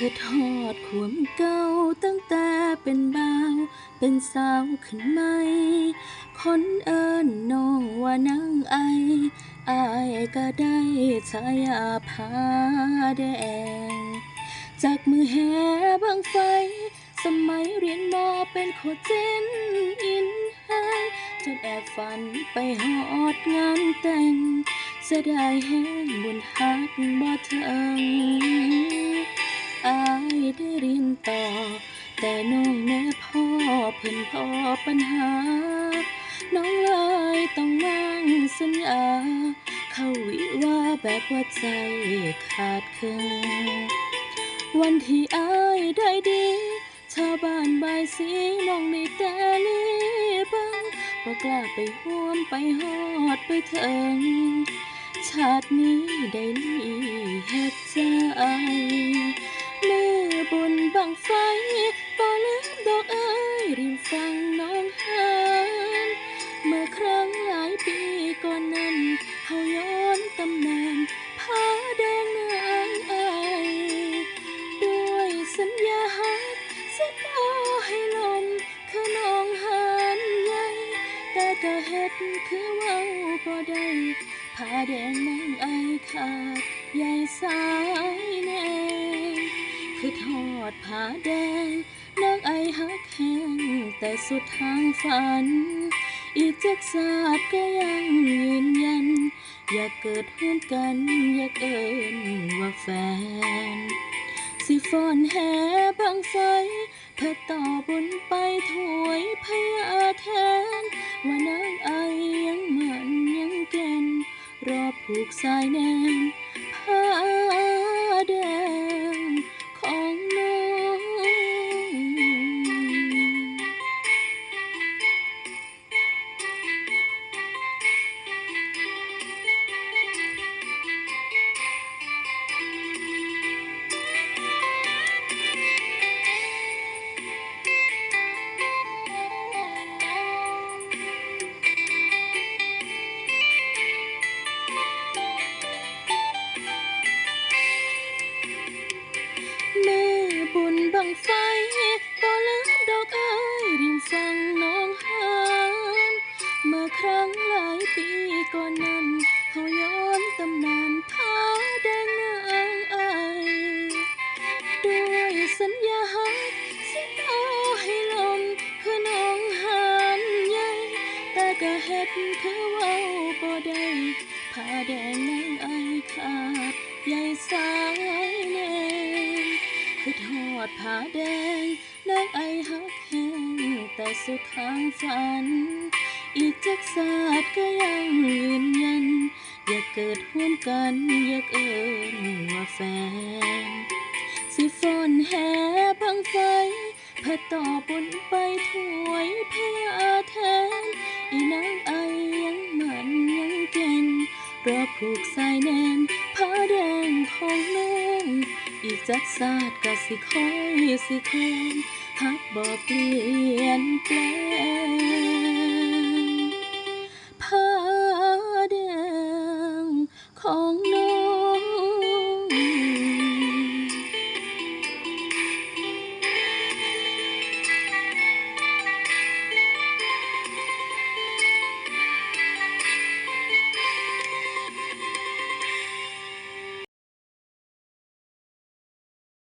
คือทอดขวมเก่าตั้งแต่เป็นบ่าวเป็นสาวขึ้นใหม คนเอิ้นน้องว่านางไออายก็ได้ฉายาผาแดง จากมือแห่บังไฟ สมัยเรียนมอเป็นโคเจนอินไฮจนแอบฝันไปหอดงานแต่งเสียดายแห้งบุญฮักบ่ถึง แต่น้องแม่พ่อเพิ่นพอปัญหา น้องเลยต้องนั่งสัญญา เข้าวิว่าแบบว่าใจขาดครึ่งวันที่อายได้ดี ชาวบ้านบายสีน้องได้แต่ลีบังบ่กล้าไปห่วมไปหอดไปถึง ชาตินี้ได้ลีเฮ็ดใจ ดอกเอ้ยริมฟังน้องหานเมื่อครั้งหลายปีก่อนนั้นเฮาย้อนตำนานผาแดงนางไอด้วยสัญญาฮักสิบ่ให้ลมคือน้องหานใหญ่แต่ก็เฮ็ดคือเว้าบ่ได้ผ้าแดงนางไอขาดใหญ่สายแน่คือทอดผ้าแดง นางไอฮักแห้งแต่สุดทางฝัน อีกจักศาสตร์ก็ยังยืนยัน อยากเกิดร่วมกัน อยากเอินว่าแฟน สิฟอนแห่บังไฟเพื่อต่อบุญไปถวยพยาแทน ว่านางไอยังมันยังแก่นรอผูกสายแน่น ดคือเว้าบ่ได้ผ้าแดงนางไอขาดใหญ่สายแน่คือทอดผ้าแดงนางไอฮักแห้งแต่สุดทางฝัน อีกจักศาสตร์ก็ยังยืนยัน อยากเกิดร่วมกัน อยากเอินว่าแฟน สิฟอนแห่บังไฟพื่อต่อบุญไปถวยพยาแทนอีนางอ จักซาดกะสิคอยสิคอยฮักบอกเปลี่ยนแปลง